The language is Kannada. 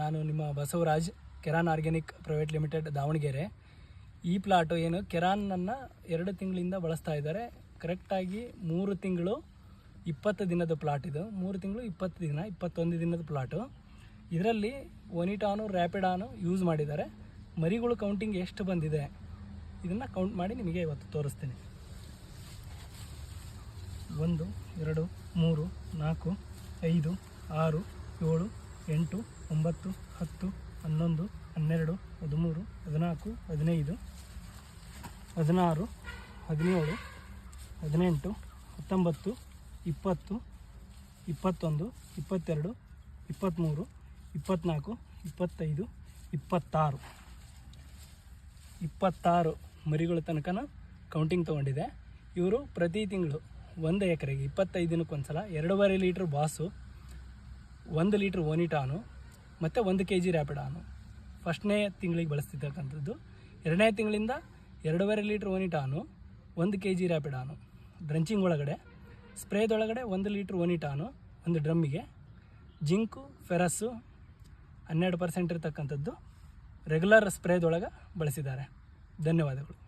ನಾನು ನಿಮ್ಮ Basavaraj Keran organic private limited Davanagere. ಈ ಪ್ಲಾಟು ಏನು ಕೆರಾನನ್ನು ಎರಡು ತಿಂಗಳಿಂದ ಬಳಸ್ತಾ ಇದ್ದಾರೆ. ಕರೆಕ್ಟಾಗಿ ಮೂರು ತಿಂಗಳು ಇಪ್ಪತ್ತು ದಿನದ ಪ್ಲಾಟ್ ಇದು. ಮೂರು ತಿಂಗಳು ಇಪ್ಪತ್ತು ದಿನ, ಇಪ್ಪತ್ತೊಂದು ದಿನದ ಪ್ಲಾಟು. ಇದರಲ್ಲಿ ಒನಿಟಾನು ರ್ಯಾಪಿಡಾನು ಯೂಸ್ ಮಾಡಿದ್ದಾರೆ. ಮರಿಗಳು ಕೌಂಟಿಂಗ್ ಎಷ್ಟು ಬಂದಿದೆ, ಇದನ್ನು ಕೌಂಟ್ ಮಾಡಿ ನಿಮಗೆ ಇವತ್ತು ತೋರಿಸ್ತೀನಿ. ಒಂದು, ಎರಡು, ಮೂರು, ನಾಲ್ಕು, ಐದು, ಆರು, ಏಳು ಎಂಟು, ಒಂಬತ್ತು, ಹತ್ತು, ಹನ್ನೊಂದು, ಹನ್ನೆರಡು, ಹದಿಮೂರು, ಹದಿನಾಲ್ಕು, ಹದಿನೈದು, ಹದಿನಾರು, ಹದಿನೇಳು, ಹದಿನೆಂಟು, ಹತ್ತೊಂಬತ್ತು, ಇಪ್ಪತ್ತು, ಇಪ್ಪತ್ತೊಂದು, ಇಪ್ಪತ್ತೆರಡು, ಇಪ್ಪತ್ತ್ಮೂರು, ಇಪ್ಪತ್ತ್ನಾಲ್ಕು, ಇಪ್ಪತ್ತೈದು, ಇಪ್ಪತ್ತಾರು. ಇಪ್ಪತ್ತಾರು ಮರಿಗಳ ತನಕನ ಕೌಂಟಿಂಗ್ ತೊಗೊಂಡಿದೆ. ಇವರು ಪ್ರತಿ ತಿಂಗಳು ಒಂದು ಎಕರೆಗೆ ಇಪ್ಪತ್ತೈದು ದಿನಕ್ಕೊಂದ್ಸಲ ಎರಡೂವರೆ ಲೀಟ್ರ್ ಬಾಸು ಒಂದು ಲೀಟ್ರ್ ಓನಿಟಾನು ಮತ್ತು ಒಂದು ಕೆ ಜಿ ರ್ಯಾಪಿಡಾನು ಫಸ್ಟ್ನೇ ತಿಂಗಳಿಗೆ ಬಳಸ್ತಿರ್ತಕ್ಕಂಥದ್ದು. ಎರಡನೇ ತಿಂಗಳಿಂದ ಎರಡೂವರೆ ಲೀಟ್ರ್ ಓನಿಟಾನು ಒಂದು ಕೆ ಜಿ ರ್ಯಾಪಿಡಾನು ಡ್ರಂಚಿಂಗ್ ಒಳಗಡೆ, ಸ್ಪ್ರೇದೊಳಗಡೆ ಒಂದು ಲೀಟ್ರ್ ಓನಿಟಾನು ಒಂದು ಡ್ರಮ್ಮಿಗೆ. ಜಿಂಕು, ಫೆರಸ್ಸು ಹನ್ನೆರಡು ಪರ್ಸೆಂಟ್ ಇರತಕ್ಕಂಥದ್ದು. ರೆಗ್ಯುಲರ್ ಸ್ಪ್ರೇದೊಳಗೆ ಬಳಸಿದ್ದಾರೆ. ಧನ್ಯವಾದಗಳು.